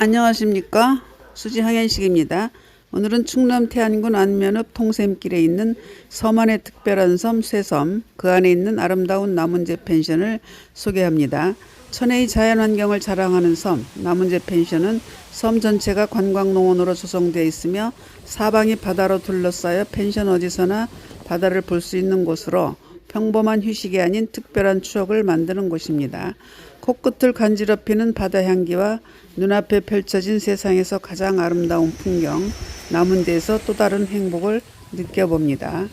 안녕하십니까 수지 항현식입니다. 오늘은 충남 태안군 안면읍 통샘길에 있는 섬안의 특별한 섬 쇠섬 그 안에 있는 아름다운 남은제 펜션을 소개합니다. 천혜의 자연환경을 자랑하는 섬 남은제 펜션은 섬 전체가 관광농원으로 조성되어 있으며 사방이 바다로 둘러싸여 펜션 어디서나 바다를 볼 수 있는 곳으로 평범한 휴식이 아닌 특별한 추억을 만드는 곳입니다. 코끝을 간지럽히는 바다 향기와 눈앞에 펼쳐진 세상에서 가장 아름다운 풍경, 남은 데서 또 다른 행복을 느껴봅니다.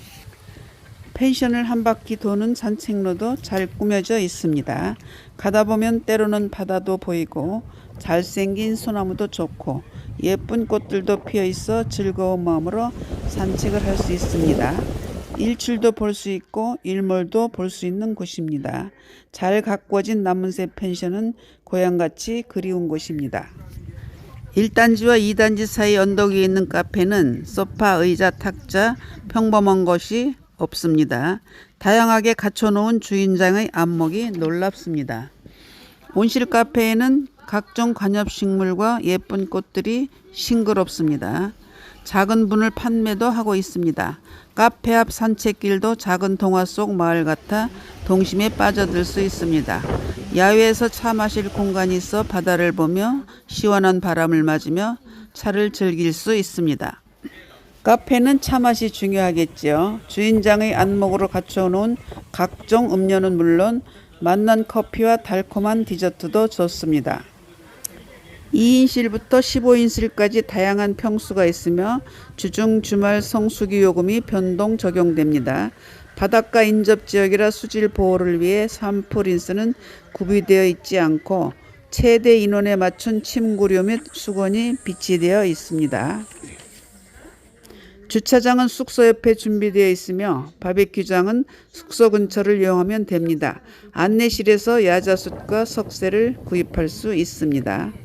펜션을 한 바퀴 도는 산책로도 잘 꾸며져 있습니다. 가다 보면 때로는 바다도 보이고 잘생긴 소나무도 좋고 예쁜 꽃들도 피어 있어 즐거운 마음으로 산책을 할 수 있습니다. 일출도 볼 수 있고 일몰도 볼 수 있는 곳입니다. 잘 가꾸어진 남문새 펜션은 고향같이 그리운 곳입니다. 1단지와 2단지 사이 언덕 위에 있는 카페는 소파, 의자, 탁자, 평범한 것이 없습니다. 다양하게 갖춰놓은 주인장의 안목이 놀랍습니다. 온실 카페에는 각종 관엽식물과 예쁜 꽃들이 싱그럽습니다. 작은 분을 판매도 하고 있습니다. 카페 앞 산책길도 작은 동화 속 마을 같아 동심에 빠져들 수 있습니다. 야외에서 차 마실 공간이 있어 바다를 보며 시원한 바람을 맞으며 차를 즐길 수 있습니다. 카페는 차 맛이 중요하겠지요. 주인장의 안목으로 갖춰놓은 각종 음료는 물론 맛난 커피와 달콤한 디저트도 좋습니다. 2인실부터 15인실까지 다양한 평수가 있으며 주중 주말 성수기 요금이 변동 적용됩니다. 바닷가 인접 지역이라 수질 보호를 위해 산풀인스는 구비되어 있지 않고 최대 인원에 맞춘 침구류 및 수건이 비치되어 있습니다. 주차장은 숙소 옆에 준비되어 있으며 바베큐장은 숙소 근처를 이용하면 됩니다. 안내실에서 야자숯과 석쇠를 구입할 수 있습니다.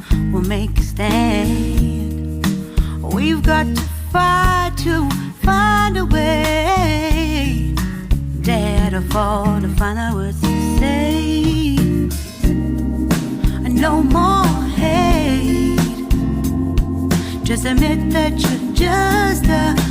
we'll make a stand. We've got to fight to find a way. Dare to fall to find out what to say. No more hate. Just admit that you're just afraid.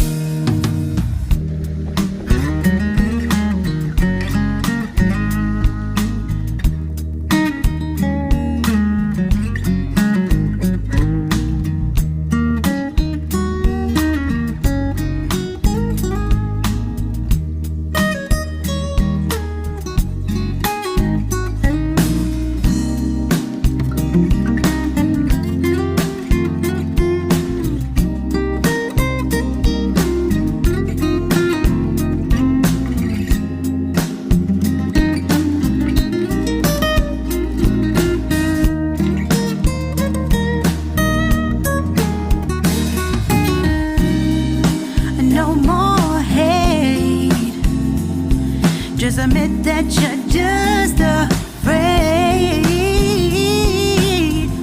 it that you're just afraid?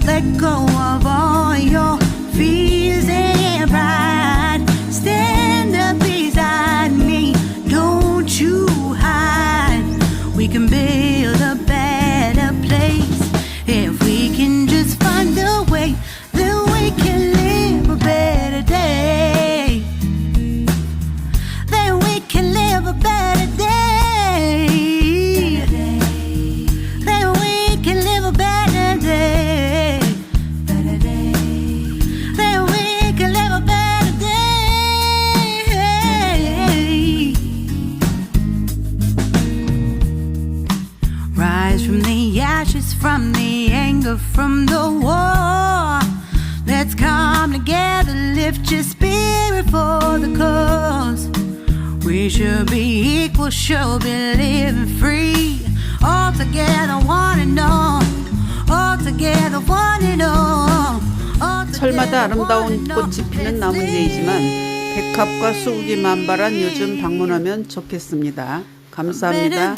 Let go of all your hunger from the war. Let's come together, lift your spirit for the cause. We should be equal, should be living free. All together, one and all. All together, one and all. All 철마다 together, one 아름다운 and all. 꽃이 피는 live. 백합과 수국이 만발한 요즘 방문하면 좋겠습니다. 감사합니다.